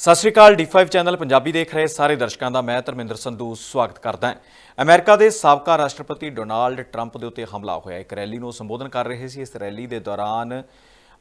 ਸਤਿ ਸ਼੍ਰੀ ਅਕਾਲ D5 channel Punjabi ਦੇਖ ਰਹੇ ਸਾਰੇ ਦਰਸ਼ਕਾਂ ਦਾ, ਮੈਂ ਧਰਮਿੰਦਰ ਸੰਧੂ ਸਵਾਗਤ ਕਰਦਾ ਹਾਂ। ਅਮਰੀਕਾ ਦੇ ਸਾਬਕਾ ਰਾਸ਼ਟਰਪਤੀ ਡੋਨਾਲਡ ਟਰੰਪ ਦੇ ਉੱਤੇ ਹਮਲਾ ਹੋਇਆ। ਇੱਕ ਰੈਲੀ ਨੂੰ ਸੰਬੋਧਨ ਕਰ ਰਹੇ ਸੀ। ਇਸ ਰੈਲੀ ਦੇ ਦੌਰਾਨ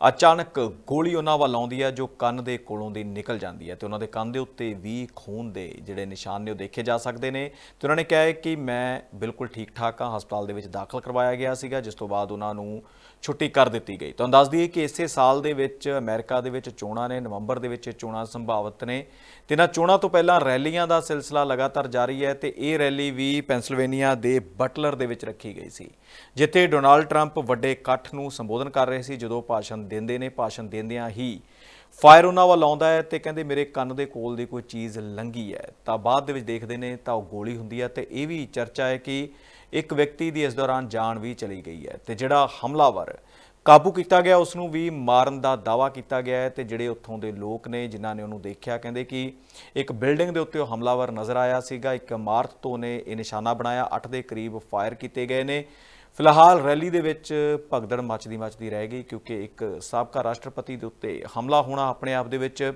ਅਚਾਨਕ ਗੋਲੀ ਉਹਨਾਂ ਵੱਲ ਆਉਂਦੀ ਹੈ ਜੋ ਕੰਨ ਦੇ ਕੋਲੋਂ ਦੀ ਨਿਕਲ ਜਾਂਦੀ ਹੈ ਤੇ ਉਹਨਾਂ ਦੇ ਕੰਨ ਦੇ ਉੱਤੇ ਵੀ ਖੂਨ ਦੇ ਜਿਹੜੇ ਨਿਸ਼ਾਨ ਨੇ ਉਹ ਦੇਖੇ ਜਾ ਸਕਦੇ ਨੇ ਤੇ ਉਹਨਾਂ ਨੇ ਕਿਹਾ ਹੈ ਕਿ ਮੈਂ ਬਿਲਕੁਲ ਠੀਕ ਠਾਕ ਹਾਂ, ਹਸਪਤਾਲ ਦੇ ਵਿੱਚ ਦਾਖਲ ਕਰਵਾਇਆ ਗਿਆ ਸੀਗਾ, ਜਿਸ ਤੋਂ ਬਾਅਦ ਉਹਨਾਂ ਨੂੰ ਛੁੱਟੀ ਕਰ ਦਿੱਤੀ ਗਈ। ਤੁਹਾਨੂੰ ਦੱਸ ਦਈਏ ਕਿ ਇਸੇ ਸਾਲ ਦੇ ਵਿੱਚ ਅਮਰੀਕਾ ਦੇ ਵਿੱਚ ਚੋਣਾਂ ਨੇ, ਨਵੰਬਰ ਦੇ ਵਿੱਚ ਚੋਣਾਂ ਸੰਭਾਵਿਤ ਨੇ ਤੇ ਇਹਨਾਂ ਚੋਣਾਂ ਤੋਂ ਪਹਿਲਾਂ ਰੈਲੀਆਂ ਦਾ ਸਿਲਸਿਲਾ ਲਗਾਤਾਰ ਜਾਰੀ ਹੈ ਤੇ ਇਹ ਰੈਲੀ ਵੀ ਪੈਂਸਿਲਵੇਨੀਆ ਦੇ ਬਟਲਰ ਦੇ ਵਿੱਚ ਰੱਖੀ ਗਈ ਸੀ, ਜਿੱਥੇ ਡੋਨਾਲਡ ਟਰੰਪ ਵੱਡੇ ਇਕੱਠ ਨੂੰ ਸੰਬੋਧਨ ਕਰ ਰਹੇ ਸੀ, ਜਦੋਂ ਭਾਸ਼ਣ ਦਿੰਦੇ ਨੇ, ਭਾਸ਼ਣ ਦਿੰਦਿਆਂ ਹੀ ਫਾਇਰ ਉਹਨਾਂ ਵੱਲ ਆਉਂਦਾ ਹੈ ਤੇ ਕਹਿੰਦੇ ਮੇਰੇ ਕੰਨ ਦੇ ਕੋਲ ਦੀ ਕੋਈ ਚੀਜ਼ ਲੰਗੀ ਹੈ। ਤਾਂ ਬਾਅਦ ਦੇ ਵਿੱਚ ਦੇਖਦੇ ਨੇ ਤਾਂ ਉਹ ਗੋਲੀ ਹੁੰਦੀ ਹੈ ਤੇ ਇਹ ਵੀ ਚਰਚਾ ਹੈ ਕਿ ਇੱਕ ਵਿਅਕਤੀ ਦੀ ਇਸ ਦੌਰਾਨ ਜਾਨ ਵੀ ਚਲੀ ਗਈ ਹੈ ਤੇ ਜਿਹੜਾ ਹਮਲਾਵਰ ਕਾਬੂ ਕੀਤਾ ਗਿਆ ਉਸ ਨੂੰ ਵੀ ਮਾਰਨ ਦਾ ਦਾਵਾ ਕੀਤਾ ਗਿਆ ਹੈ ਤੇ ਜਿਹੜੇ ਉੱਥੋਂ ਦੇ ਲੋਕ ਨੇ ਜਿਨ੍ਹਾਂ ਨੇ ਉਹਨੂੰ ਦੇਖਿਆ, ਕਹਿੰਦੇ ਕਿ ਇੱਕ ਬਿਲਡਿੰਗ ਦੇ ਉੱਤੇ ਉਹ ਹਮਲਾਵਰ ਨਜ਼ਰ ਆਇਆ ਸੀਗਾ, ਇੱਕ ਇਮਾਰਤ ਤੋਂ ਨੇ ਇਹ ਨਿਸ਼ਾਨਾ ਬਣਾਇਆ 8 ਦੇ ਕਰੀਬ ਫਾਇਰ ਕੀਤੇ ਗਏ ਨੇ। ਫਿਲਹਾਲ ਰੈਲੀ ਦੇ ਵਿੱਚ ਭਗਦੜ ਮੱਚਦੀ ਮੱਚਦੀ ਰਹਿ ਗਈ ਕਿਉਂਕਿ ਇੱਕ ਸਾਬਕਾ ਰਾਸ਼ਟਰਪਤੀ ਦੇ ਉੱਤੇ ਹਮਲਾ ਹੋਣਾ ਆਪਣੇ ਆਪ ਦੇ ਵਿੱਚ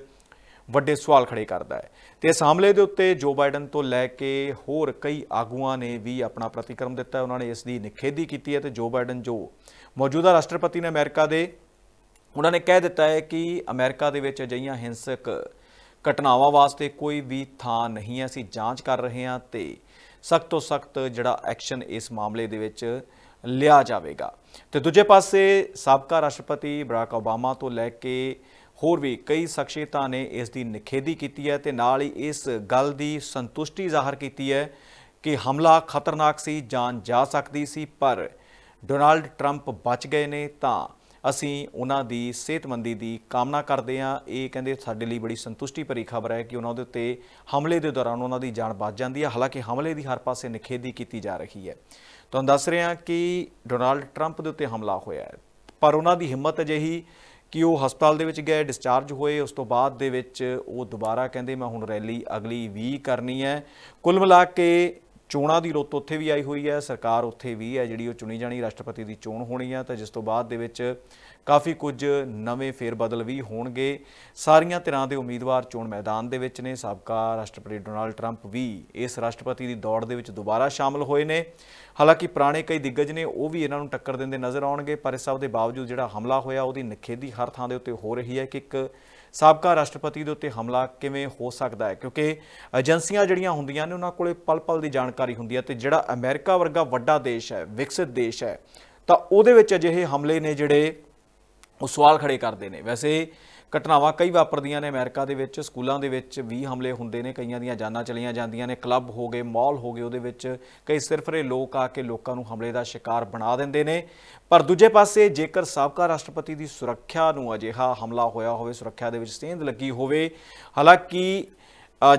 ਵੱਡੇ ਸਵਾਲ ਖੜੇ ਕਰਦਾ ਹੈ। ਤੇ ਇਸ ਹਮਲੇ ਦੇ ਉੱਤੇ ਜੋ ਬਾਈਡਨ ਤੋਂ ਲੈ ਕੇ ਹੋਰ ਕਈ ਆਗੂਆਂ ਨੇ ਵੀ ਆਪਣਾ ਪ੍ਰਤੀਕਰਮ ਦਿੱਤਾ ਉਹਨਾਂ ਨੇ ਇਸ ਦੀ ਨਿਖੇਧੀ ਕੀਤੀ ਹੈ ਤੇ ਜੋ ਬਾਈਡਨ ਜੋ ਮੌਜੂਦਾ ਰਾਸ਼ਟਰਪਤੀ ਨੇ ਅਮਰੀਕਾ ਦੇ, ਉਹਨਾਂ ਨੇ ਕਹਿ ਦਿੱਤਾ ਹੈ ਕਿ ਅਮਰੀਕਾ ਦੇ ਵਿੱਚ ਅਜਿਹੀਆਂ ਹਿੰਸਕ ਘਟਨਾਵਾਂ ਵਾਸਤੇ ਕੋਈ ਵੀ ਥਾਂ ਨਹੀਂ ਹੈ। ਅਸੀਂ ਜਾਂਚ ਕਰ ਰਹੇ ਹਾਂ ਤੇ ਸਖਤ ਤੋਂ ਸਖਤ ਜਿਹੜਾ ਐਕਸ਼ਨ ਇਸ ਮਾਮਲੇ ਦੇ ਵਿੱਚ ਲਿਆ ਜਾਵੇਗਾ। ਤੇ ਦੂਜੇ ਪਾਸੇ ਸਾਬਕਾ ਰਾਸ਼ਟਰਪਤੀ ਬਰਾਕ ਓਬਾਮਾ ਤੋਂ ਲੈ ਕੇ ਹੋਰ ਵੀ ਕਈ ਸ਼ਖਸੀਅਤਾਂ ਨੇ ਇਸ ਦੀ ਨਿਖੇਧੀ ਕੀਤੀ ਹੈ ਤੇ ਨਾਲ ਹੀ ਇਸ ਗੱਲ ਦੀ ਸੰਤੁਸ਼ਟੀ ਜ਼ਾਹਰ ਕੀਤੀ ਹੈ ਕਿ ਹਮਲਾ ਖਤਰਨਾਕ ਸੀ, ਜਾਨ ਜਾ ਸਕਦੀ ਸੀ, ਪਰ ਡੋਨਾਲਡ ਟਰੰਪ ਬਚ ਗਏ ਨੇ ਤਾਂ ਅਸੀਂ ਉਹਨਾਂ ਦੀ ਸਿਹਤਮੰਦੀ ਦੀ ਕਾਮਨਾ ਕਰਦੇ ਹਾਂ। ਇਹ ਕਹਿੰਦੇ ਸਾਡੇ ਲਈ ਬੜੀ ਸੰਤੁਸ਼ਟੀ ਭਰੀ ਖਬਰ ਹੈ ਕਿ ਉਹਨਾਂ ਦੇ ਉੱਤੇ ਹਮਲੇ ਦੇ ਦੌਰਾਨ ਉਹਨਾਂ ਦੀ ਜਾਨ ਬਚ ਜਾਂਦੀ ਹੈ। ਹਾਲਾਂਕਿ ਹਮਲੇ ਦੀ ਹਰ ਪਾਸੇ ਨਿਖੇਧੀ ਕੀਤੀ ਜਾ ਰਹੀ ਹੈ। ਤੁਹਾਨੂੰ ਦੱਸ ਰਹੇ ਹਾਂ ਕਿ ਡੋਨਾਲਡ ਟਰੰਪ ਦੇ ਉੱਤੇ ਹਮਲਾ ਹੋਇਆ ਹੈ। ਪਰ ਉਹਨਾਂ ਦੀ ਹਿੰਮਤ ਅਜਿਹੀ ਕਿ ਉਹ ਹਸਪਤਾਲ ਦੇ ਵਿੱਚ ਗਏ ਡਿਸਚਾਰਜ ਹੋਏ, ਉਸ ਤੋਂ ਬਾਅਦ ਦੇ ਵਿੱਚ ਉਹ ਦੁਬਾਰਾ ਕਹਿੰਦੇ, ਮੈਂ ਹੁਣ ਰੈਲੀ ਅਗਲੀ ਵੀ ਕਰਨੀ ਹੈ। ਕੁੱਲ ਮਿਲਾ ਕੇ ਚੋਣਾਂ ਦੀ ਰੁੱਤ ਉੱਥੇ ਵੀ ਆਈ ਹੋਈ ਹੈ, ਸਰਕਾਰ ਉੱਥੇ ਵੀ ਹੈ ਜਿਹੜੀ ਉਹ ਚੁਣੀ ਜਾਣੀ ਰਾਸ਼ਟਰਪਤੀ ਦੀ ਚੋਣ ਹੋਣੀ ਹੈ ਤਾਂ ਜਿਸ ਤੋਂ ਬਾਅਦ ਦੇ ਵਿੱਚ ਕਾਫੀ ਕੁਝ ਨਵੇਂ ਫੇਰਬਦਲ ਵੀ ਹੋਣਗੇ। ਸਾਰੀਆਂ ਤਰ੍ਹਾਂ ਦੇ ਉਮੀਦਵਾਰ ਚੋਣ ਮੈਦਾਨ ਦੇ ਵਿੱਚ ਨੇ, ਸਾਬਕਾ ਰਾਸ਼ਟਰਪਤੀ ਡੋਨਾਲਡ ਟਰੰਪ ਵੀ ਇਸ ਰਾਸ਼ਟਰਪਤੀ ਦੀ ਦੌੜ ਦੇ ਵਿੱਚ ਦੁਬਾਰਾ ਸ਼ਾਮਲ ਹੋਏ ਨੇ। ਹਾਲਾਂਕਿ ਪੁਰਾਣੇ ਕਈ ਦਿੱਗਜ ਨੇ, ਉਹ ਵੀ ਇਹਨਾਂ ਨੂੰ ਟੱਕਰ ਦਿੰਦੇ ਨਜ਼ਰ ਆਉਣਗੇ, ਪਰ ਇਸ ਸਭ ਦੇ ਬਾਵਜੂਦ ਜਿਹੜਾ ਹਮਲਾ ਹੋਇਆ, ਉਹਦੀ ਨਿਖੇਧੀ ਹਰ ਥਾਂ ਦੇ ਉੱਤੇ ਹੋ ਰਹੀ ਹੈ ਕਿ ਇੱਕ ਸਾਬਕਾ ਰਾਸ਼ਟਰਪਤੀ ਦੇ ਉੱਤੇ ਹਮਲਾ ਕਿਵੇਂ ਹੋ ਸਕਦਾ ਹੈ? ਕਿਉਂਕਿ ਏਜੰਸੀਆਂ ਜਿਹੜੀਆਂ ਹੁੰਦੀਆਂ ਨੇ, ਉਹਨਾਂ ਕੋਲੇ ਪਲ-ਪਲ ਦੀ ਜਾਣਕਾਰੀ ਹੁੰਦੀ ਹੈ ਤੇ ਜਿਹੜਾ ਅਮਰੀਕਾ ਵਰਗਾ ਵੱਡਾ ਦੇਸ਼ ਹੈ, ਵਿਕਸਿਤ ਦੇਸ਼ ਹੈ, ਤਾਂ ਉਹਦੇ ਵਿੱਚ ਅਜਿਹੇ ਹਮਲੇ ਨੇ ਜਿਹੜੇ ਉਹ ਸਵਾਲ ਖੜੇ ਕਰਦੇ ਨੇ। ਵੈਸੇ ਘਟਨਾਵਾਂ ਕਈ ਵਾਪਰਦੀਆਂ ਨੇ। ਅਮਰੀਕਾ ਦੇ ਵਿੱਚ ਸਕੂਲਾਂ ਦੇ ਵਿੱਚ ਵੀ ਹਮਲੇ ਹੁੰਦੇ ਨੇ। ਕਈਆਂ ਦੀਆਂ ਜਾਨਾਂ ਚਲੀਆਂ ਜਾਂਦੀਆਂ ਨੇ। ਕਲੱਬ ਹੋ ਗਏ, ਮਾਲ ਹੋ ਗਏ, ਉਹਦੇ ਵਿੱਚ ਕਈ ਸਿਰਫਰੇ ਲੋਕ ਆ ਕੇ ਲੋਕਾਂ ਨੂੰ ਹਮਲੇ ਦਾ ਸ਼ਿਕਾਰ ਬਣਾ ਦਿੰਦੇ ਨੇ। ਪਰ ਦੂਜੇ ਪਾਸੇ ਜੇਕਰ ਸਾਬਕਾ ਰਾਸ਼ਟਰਪਤੀ ਦੀ ਸੁਰੱਖਿਆ ਨੂੰ ਅਜਿਹਾ ਹਮਲਾ ਹੋਇਆ ਹੋਵੇ, ਸੁਰੱਖਿਆ ਦੇ ਵਿੱਚ ਸੇਂਧ ਲੱਗੀ ਹੋਵੇ, ਹਾਲਾਂਕਿ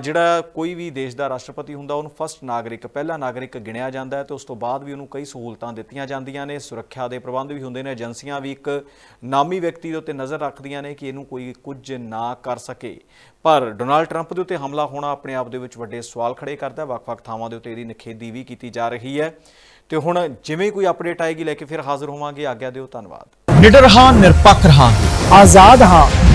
ਜਿਹੜਾ ਕੋਈ ਵੀ ਦੇਸ਼ ਦਾ ਰਾਸ਼ਟਰਪਤੀ ਹੁੰਦਾ, ਉਹਨੂੰ ਫਸਟ ਨਾਗਰਿਕ, ਪਹਿਲਾ ਨਾਗਰਿਕ ਗਿਣਿਆ ਜਾਂਦਾ ਹੈ ਤੇ ਉਸ ਤੋਂ ਬਾਅਦ ਵੀ ਉਹਨੂੰ ਕਈ ਸਹੂਲਤਾਂ ਦਿੱਤੀਆਂ ਜਾਂਦੀਆਂ ਨੇ। ਸੁਰੱਖਿਆ ਦੇ ਪ੍ਰਬੰਧ ਵੀ ਹੁੰਦੇ ਨੇ, ਏਜੰਸੀਆਂ ਵੀ ਇੱਕ ਨਾਮੀ ਵਿਅਕਤੀ ਦੇ ਉੱਤੇ ਨਜ਼ਰ ਰੱਖਦੀਆਂ ਨੇ ਕਿ ਇਹਨੂੰ ਕੋਈ ਕੁਝ ਨਾ ਕਰ ਸਕੇ। ਪਰ ਡੋਨਾਲਡ ਟਰੰਪ ਦੇ ਉੱਤੇ ਹਮਲਾ ਹੋਣਾ ਆਪਣੇ ਆਪ ਦੇ ਵਿੱਚ ਵੱਡੇ ਸਵਾਲ ਖੜੇ ਕਰਦਾ ਵੱਖ-ਵੱਖ ਥਾਵਾਂ ਦੇ ਉੱਤੇ ਇਹਦੀ ਨਿਖੇਧੀ ਵੀ ਕੀਤੀ ਜਾ ਰਹੀ ਹੈ। ਤੇ ਹੁਣ ਜਿਵੇਂ ਕੋਈ ਅਪਡੇਟ ਆਏਗੀ, ਲੈ ਕੇ ਫਿਰ ਹਾਜ਼ਰ ਹੋਵਾਂਗੇ। ਆਗਿਆ ਦਿਓ, ਧੰਨਵਾਦ। ਨਿਡਰ ਹਾਂ, ਨਿਰਪੱਖ ਹਾਂ ਆਜ਼ਾਦ ਹਾਂ।